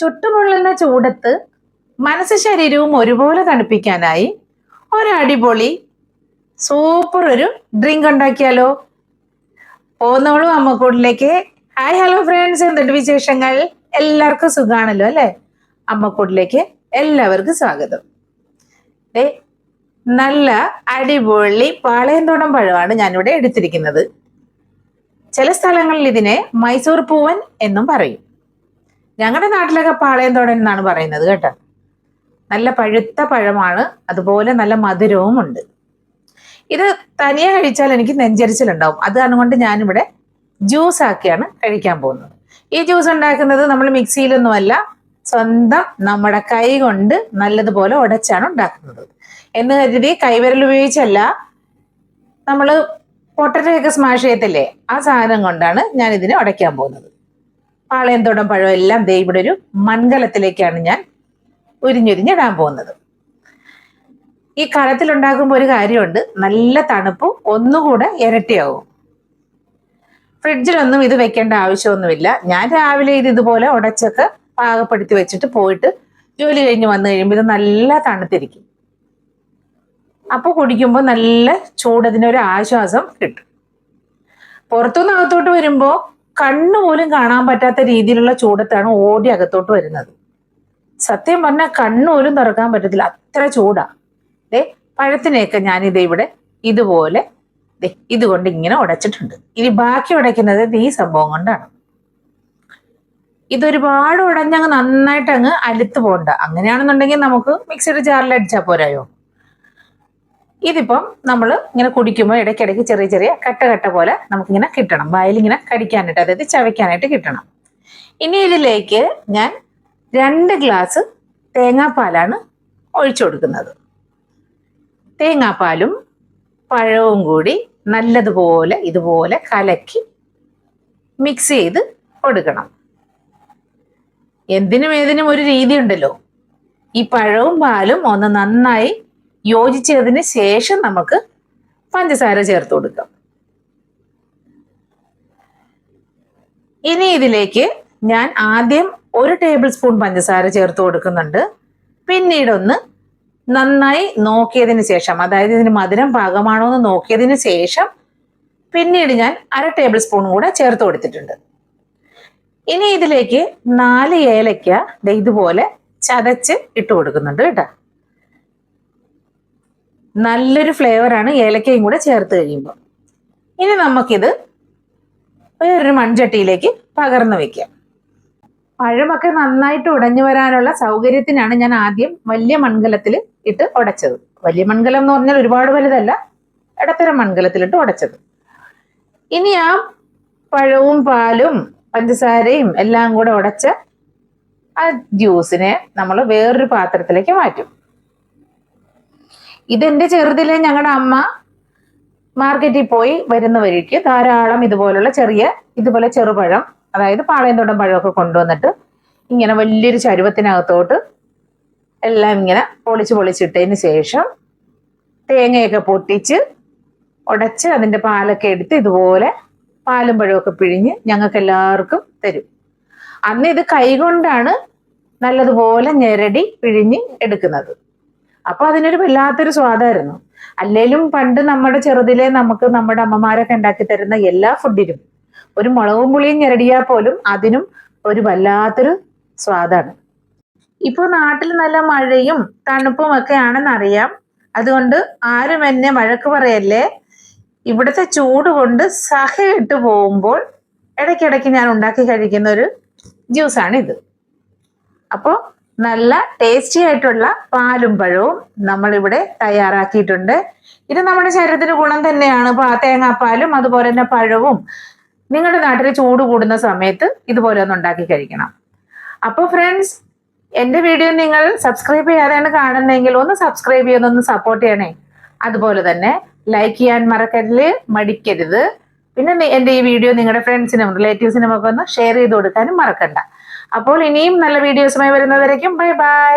ചുട്ടുപൊള്ളുന്ന ചൂടത്ത് മനസ്സ് ശരീരവും ഒരുപോലെ തണുപ്പിക്കാനായി ഒരടിപൊളി സൂപ്പർ ഒരു ഡ്രിങ്ക് ഉണ്ടാക്കിയാലോ? പോന്നോളൂ അമ്മക്കൂടിലേക്ക് ഹായ് ഹലോ ഫ്രണ്ട്സ് എന്തുണ്ട് വിശേഷങ്ങൾ? എല്ലാവർക്കും സുഖാണല്ലോ അല്ലേ? അമ്മക്കൂടിലേക്ക് എല്ലാവർക്കും സ്വാഗതം. ദേ നല്ല അടിപൊളി പാളയന്തോടം പഴമാണ് ഞാനിവിടെ എടുത്തിരിക്കുന്നത്. ചില സ്ഥലങ്ങളിൽ ഇതിനെ മൈസൂർ പൂവൻ എന്നും പറയും. ഞങ്ങളുടെ നാട്ടിലൊക്കെ പാളയം തോടൻ എന്നാണ് പറയുന്നത് കേട്ടോ. നല്ല പഴുത്ത പഴമാണ് അതുപോലെ നല്ല മധുരവും ഉണ്ട്. ഇത് തനിയെ കഴിച്ചാൽ എനിക്ക് നെഞ്ചരിച്ചിലുണ്ടാവും. അത് കാരണം കൊണ്ട് ഞാനിവിടെ ജ്യൂസ് ആക്കിയാണ് കഴിക്കാൻ പോകുന്നത്. ഈ ജ്യൂസ് ഉണ്ടാക്കുന്നത് നമ്മൾ മിക്സിയിലൊന്നുമല്ല സ്വന്തം നമ്മുടെ കൈ കൊണ്ട് നല്ലതുപോലെ ഉടച്ചാണ് ഉണ്ടാക്കുന്നത്. എന്ന് കരുതി കൈവിരൽ ഉപയോഗിച്ചല്ല നമ്മൾ പൊട്ടറ്റൊക്കെ സ്മാഷ് ചെയ്യത്തില്ലേ? ആ സാധനം കൊണ്ടാണ് ഞാൻ ഇതിനെ ഉടയ്ക്കാൻ പോകുന്നത്. പാളയന്തോടം പഴം എല്ലാം ദേ ഇവിടെ ഒരു മൺകലത്തിലേക്കാണ് ഞാൻ ഉരിഞ്ഞുരിഞ്ഞിടാൻ പോകുന്നത്. ഈ കലത്തിൽ ഉണ്ടാകുമ്പോൾ ഒരു കാര്യമുണ്ട്. നല്ല തണുപ്പും ഒന്നുകൂടെ ഇരട്ടിയാവും. ഫ്രിഡ്ജിലൊന്നും ഇത് വെക്കേണ്ട ആവശ്യമൊന്നുമില്ല. ഞാൻ രാവിലെ ഇത് ഇതുപോലെ ഉടച്ചൊക്കെ പാകപ്പെടുത്തി വെച്ചിട്ട് പോയിട്ട് ജോലി കഴിഞ്ഞ് വന്നു കഴിയുമ്പോൾ ഇത് നല്ല തണുത്തിരിക്കും. അപ്പോൾ കുടിക്കുമ്പോൾ നല്ല ചൂടതിനൊരു ആശ്വാസം കിട്ടും. പുറത്തുനിന്ന് അകത്തോട്ട് വരുമ്പോൾ കണ്ണു പോലും കാണാൻ പറ്റാത്ത രീതിയിലുള്ള ചൂടത്താണ് ഓടി അകത്തോട്ട് വരുന്നത്. സത്യം പറഞ്ഞാൽ കണ്ണുപോലും തുറക്കാൻ പറ്റത്തില്ല. അത്ര ചൂടാ. ദേ പഴത്തിനെയൊക്കെ ഞാനിത് ഇവിടെ ഇതുപോലെ ഇതുകൊണ്ട് ഇങ്ങനെ ഉടച്ചിട്ടുണ്ട്. ഇനി ബാക്കി ഉടയ്ക്കുന്നത് ഈ സംഭവം കൊണ്ടാണ്. ഇതൊരുപാട് ഉടഞ്ഞങ്ങ് നന്നായിട്ട് അങ്ങ് അലുത്ത് പോകണ്ട. അങ്ങനെയാണെന്നുണ്ടെങ്കിൽ നമുക്ക് മിക്സിയുടെ ജാറിൽ അടിച്ചാൽ പോരായോ? ഇതിപ്പം നമ്മൾ ഇങ്ങനെ കുടിക്കുമ്പോൾ ഇടയ്ക്കിടയ്ക്ക് ചെറിയ ചെറിയ കട്ട കട്ട പോലെ നമുക്കിങ്ങനെ കിട്ടണം. വായിലിങ്ങനെ കടിക്കാനായിട്ട് അതായത് ചവയ്ക്കാനായിട്ട് കിട്ടണം. ഇനി ഇതിലേക്ക് ഞാൻ രണ്ട് ഗ്ലാസ് തേങ്ങാപ്പാലാണ് ഒഴിച്ചു കൊടുക്കുന്നത്. തേങ്ങാപ്പാലും പഴവും കൂടി നല്ലതുപോലെ ഇതുപോലെ കലക്കി മിക്സ് ചെയ്ത് കൊടുക്കണം. എന്തിനും ഏതിനും ഒരു രീതി ഉണ്ടല്ലോ ഈ പഴവും പാലും ഒന്ന് നന്നായി യോജിച്ചതിന് ശേഷം നമുക്ക് പഞ്ചസാര ചേർത്ത് കൊടുക്കാം. ഇനി ഇതിലേക്ക് ഞാൻ ആദ്യം ഒരു ടേബിൾ സ്പൂൺ പഞ്ചസാര ചേർത്ത് കൊടുക്കുന്നുണ്ട്. പിന്നീടൊന്ന് നന്നായി നോക്കിയതിന് ശേഷം അതായത് ഇതിന് മധുരം പാകമാണോ എന്ന് നോക്കിയതിന് ശേഷം പിന്നീട് ഞാൻ അര ടേബിൾ സ്പൂൺ കൂടെ ചേർത്ത് കൊടുത്തിട്ടുണ്ട്. ഇനി ഇതിലേക്ക് നാല് ഏലക്ക ഇതുപോലെ ചതച്ച് ഇട്ട് കൊടുക്കുന്നുണ്ട് കേട്ടോ. നല്ലൊരു ഫ്ലേവറാണ് ഏലക്കയും കൂടെ ചേർത്ത് കഴിയുമ്പോൾ. ഇനി നമുക്കിത് വേറൊരു മൺചട്ടിയിലേക്ക് പകർന്നു വെക്കാം. പഴമൊക്കെ നന്നായിട്ട് ഉടഞ്ഞു വരാനുള്ള സൗകര്യത്തിനാണ് ഞാൻ ആദ്യം വലിയ മൺകലത്തിൽ ഇട്ട് ഉടച്ചത്. വലിയ മൺകലം എന്ന് പറഞ്ഞാൽ ഒരുപാട് വലുതല്ല ഇടത്തരം മൺകലത്തിലിട്ട് ഉടച്ചത്. ഇനി ആ പഴവും പാലും പഞ്ചസാരയും എല്ലാം കൂടെ ഉടച്ച ആ ജ്യൂസിനെ നമ്മൾ വേറൊരു പാത്രത്തിലേക്ക് മാറ്റും. ഇതെന്റെ ചെറുതിലെ ഞങ്ങളുടെ അമ്മ മാർക്കറ്റിൽ പോയി വരുന്ന വഴിക്ക് ധാരാളം ഇതുപോലുള്ള ചെറിയ ഇതുപോലെ ചെറുപഴം അതായത് പാളയന്തോടം പഴമൊക്കെ കൊണ്ടുവന്നിട്ട് ഇങ്ങനെ വലിയൊരു ചരുവത്തിനകത്തോട്ട് എല്ലാം ഇങ്ങനെ പൊളിച്ച് പൊളിച്ചിട്ടതിന് ശേഷം തേങ്ങയൊക്കെ പൊട്ടിച്ച് ഉടച്ച് അതിന്റെ പാലൊക്കെ എടുത്ത് ഇതുപോലെ പാലും പഴമൊക്കെ പിഴിഞ്ഞ് ഞങ്ങൾക്ക് എല്ലാവർക്കും തരും. അന്ന് ഇത് കൈകൊണ്ടാണ് നല്ലതുപോലെ ഞെരടി പിഴിഞ്ഞ് എടുക്കുന്നത്. അപ്പൊ അതിനൊരു വല്ലാത്തൊരു സ്വാദായിരുന്നു. അല്ലേലും പണ്ട് നമ്മുടെ ചെറുതിലെ നമുക്ക് നമ്മുടെ അമ്മമാരൊക്കെ ഉണ്ടാക്കി തരുന്ന എല്ലാ ഫുഡിനും ഒരു മുളകും പുളിയും ഞെരടിയാൽ പോലും അതിനും ഒരു വല്ലാത്തൊരു സ്വാദാണ്. ഇപ്പോൾ നാട്ടിൽ നല്ല മഴയും തണുപ്പും ഒക്കെ ആണെന്നറിയാം. അതുകൊണ്ട് ആരും എന്നെ മഴക്ക് പറയല്ലേ? ഇവിടുത്തെ ചൂട് കൊണ്ട് സഹയിട്ട് പോകുമ്പോൾ ഇടയ്ക്കിടയ്ക്ക് ഞാൻ ഉണ്ടാക്കി കഴിക്കുന്ന ഒരു ജ്യൂസാണ് ഇത് അപ്പോൾ നല്ല ടേസ്റ്റി ആയിട്ടുള്ള പാലും പഴവും നമ്മളിവിടെ തയ്യാറാക്കിയിട്ടുണ്ട്. ഇത് നമ്മുടെ ശരീരത്തിന് ഗുണം തന്നെയാണ്. തേങ്ങാപ്പാലും അതുപോലെ തന്നെ പഴവും നിങ്ങളുടെ നാട്ടിൽ ചൂട് കൂടുന്ന സമയത്ത് ഇതുപോലെ ഒന്ന് ഉണ്ടാക്കി കഴിക്കണം. അപ്പോൾ ഫ്രണ്ട്സ് എന്റെ വീഡിയോ നിങ്ങൾ സബ്സ്ക്രൈബ് ചെയ്യാതെയാണ് കാണുന്നതെങ്കിൽ ഒന്ന് സബ്സ്ക്രൈബ് ചെയ്യുന്നൊന്ന് സപ്പോർട്ട് ചെയ്യണേ. അതുപോലെ തന്നെ ലൈക്ക് ചെയ്യാൻ മറക്കരുത് മടിക്കരുത്. പിന്നെ എന്റെ ഈ വീഡിയോ നിങ്ങളുടെ ഫ്രണ്ട്സിനും റിലേറ്റീവ്സിനും ഒക്കെ ഒന്ന് ഷെയർ ചെയ്ത് കൊടുക്കാനും മറക്കണ്ട. അപ്പോൾ ഇനിയും നല്ല വീഡിയോസുമായി വരുന്നവരേക്കും ബൈ ബൈ.